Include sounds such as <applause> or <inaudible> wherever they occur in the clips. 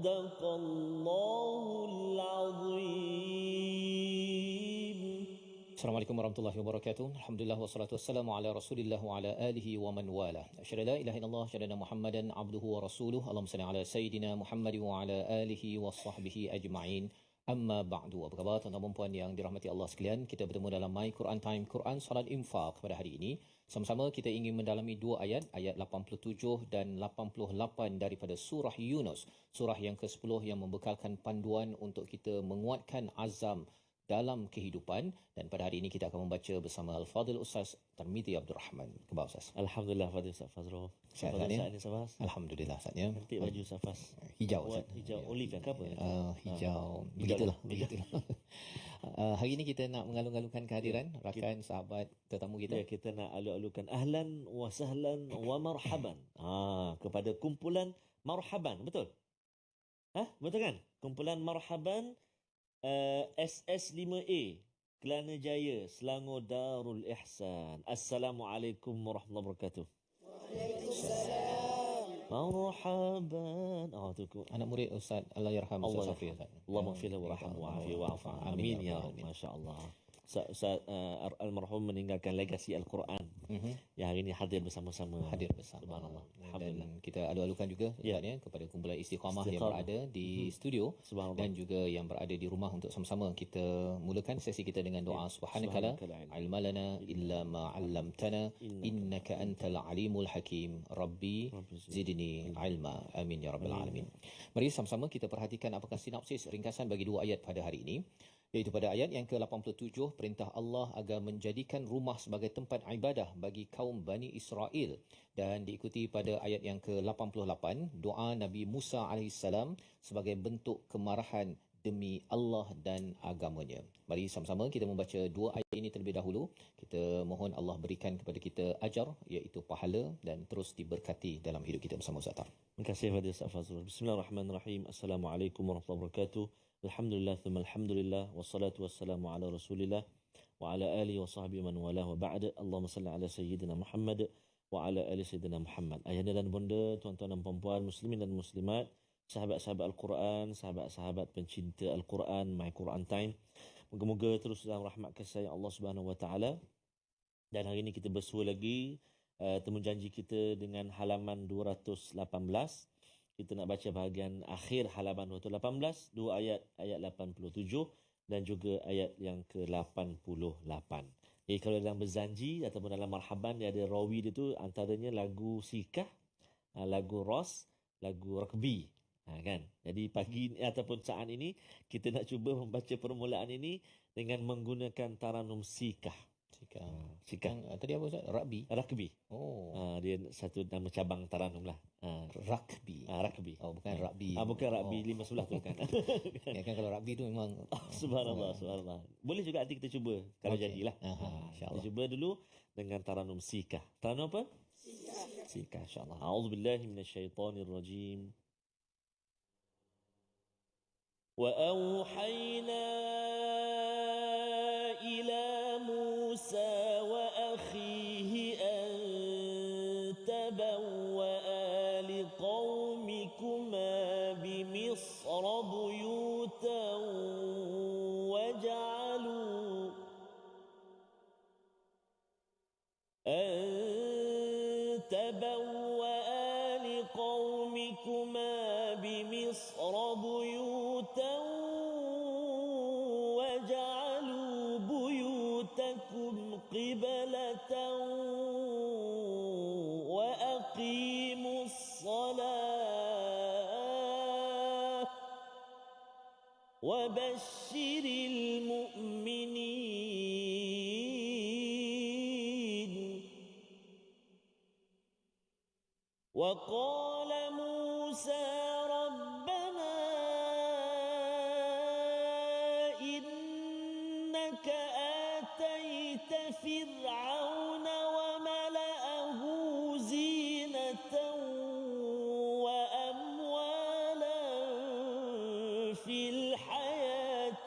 صدق الله العظيم Assalamualaikum warahmatullahi wabarakatuh. Alhamdulillah wassalatu wassalamu ala Rasulillah wa ala alihi wa man wala. Asyhadu la ilaha illallah asyhadu anna Muhammadan abduhu wa rasuluh. Allahumma salli ala sayidina Muhammad wa ala alihi wa sahbihi ajma'in. Amma ba'du. Apa khabar tuan-tuan dan puan yang dirahmati Allah sekalian? Kita bertemu dalam My Quran Time Quran Salat Infaq pada hari ini. Sama-sama kita ingin mendalami dua ayat, ayat 87 dan 88 daripada surah Yunus. Surah yang ke-10 yang membekalkan panduan untuk kita menguatkan azam dalam kehidupan dan pada hari ini kita akan membaca bersama Al-Fadhil Ustaz Tarmizi Abdul Rahman. Kebal Ustaz. Alhamdulillah Fadil Ustaz Fazrul. Pada Ustaz, ya? saat ini Safas. Alhamdulillah Ustaznya. Cantik baju Safas. Hijau Buat Ustaz. hijau olive yang ke apa? Uh, hijau. Ah, Begitulah. hijau. Begitulah. uh, <laughs> hari ini kita nak mengalung-alungkan kehadiran rakan sahabat tetamu Ya, kita. kita nak alu-alukan ahlan wa sahlan wa marhaban. Ah, kepada kumpulan marhaban, betul? Hah? Betul kan? Kumpulan marhaban uh, SS5A Kelana Jaya, Selangor Darul Ihsan. Assalamualaikum warahmatullahi wabarakatuh. Marhaban. Oh, tu. Anak murid Ustaz Allah yarham Ustaz Allah Safri Ustaz. Allah warhamhu Allah wa'afi wa'afu. Amin Amin ya ya alamin. Masya-Allah. Ustaz, uh, almarhum meninggalkan legasi Al-Quran Mhm. yang hari ini hadir bersama-sama. hadir bersama. Subhanallah. Dan kita alu-alukan juga Ya. Ya kepada kumpulan istiqamah yang berada di studio Subhanallah. dan juga yang berada di rumah untuk sama-sama kita mulakan sesi kita dengan doa Ya. subhanakala Subhanaka la ilma ilma lana illa ma 'allamtana Innaka antal alimul hakim Rabbi zidni ilma amin ya rabbal alamin mari sama-sama kita perhatikan apakah sinopsis ringkasan bagi dua ayat pada hari ini iaitu pada ayat yang ke-87 perintah Allah agar menjadikan rumah sebagai tempat ibadah bagi kaum Bani Israel dan diikuti pada ayat yang ke-88 doa Nabi Musa alaihissalam sebagai bentuk kemarahan demi Allah dan agamanya. Mari sama-sama kita membaca dua ayat ini terlebih dahulu. Kita mohon Allah berikan kepada kita ajar iaitu pahala dan terus diberkati dalam hidup kita bersama Ustaz. Terima kasih kepada Ustaz Fazrul. Bismillahirrahmanirrahim. Assalamualaikum warahmatullahi wabarakatuh. Alhamdulillah, thumma alhamdulillah. Wassalatu wassalamu ala rasulillah. Wa ala alihi wa sahbihi man walah wa ba'da. Allahumma salli ala sayyidina Muhammad wa ala ali sayyidina Muhammad. Ayahanda dan bunda, tuan-tuan dan puan-puan, muslimin dan muslimat, sahabat-sahabat Al-Quran, sahabat-sahabat pencinta Al-Quran, My Quran Time. Moga-moga terus dalam rahmat kasih Allah Subhanahu wa taala. Dan hari ini kita bersua lagi uh, temu janji kita dengan halaman 218. Kita nak baca bahagian akhir halaman 218, dua ayat ayat 87 dan juga ayat yang ke-88. Jadi kalau dalam berzanji ataupun dalam marhaban dia ada rawi dia tu antaranya lagu sikah, ah, lagu ros, lagu rugby. Ha, kan? Jadi pagi ni ataupun saat ini kita nak cuba membaca permulaan ini dengan menggunakan taranum sikah. Sikah. Ha, sikah. Yang, uh, tadi apa Ustaz? Rugby. Rugby. Oh, Ha, dia satu nama cabang taranum lah. Ha, rugby. ha, rugby. Oh, bukan rugby. Ah, bukan rugby Oh. lima sebelah tu kan. <laughs> Ya kan kalau rugby tu memang <laughs> subhanallah, subhanallah. Boleh juga nanti kita cuba kalau Okey. jadilah. Aha, Ha, kita insyaAllah. cuba dulu dengan taranum sikah. Taranum apa? sikah insya-Allah. A'udzubillahi minasyaitonirrajim. وأوحينا لقومكما بمصر بيوتا وجعلوا أن تبوأ لقومكما بمصر بيوتا وجعلوا بيوتكم قبلة وبشر المؤمنين. وقال موسى ربنا إنك آتيت فرعون وملأه زينة وأموالا في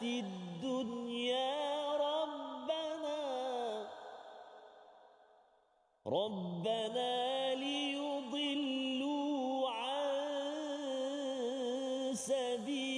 الدنيا ربنا ربنا ليضلوا عن سبيلا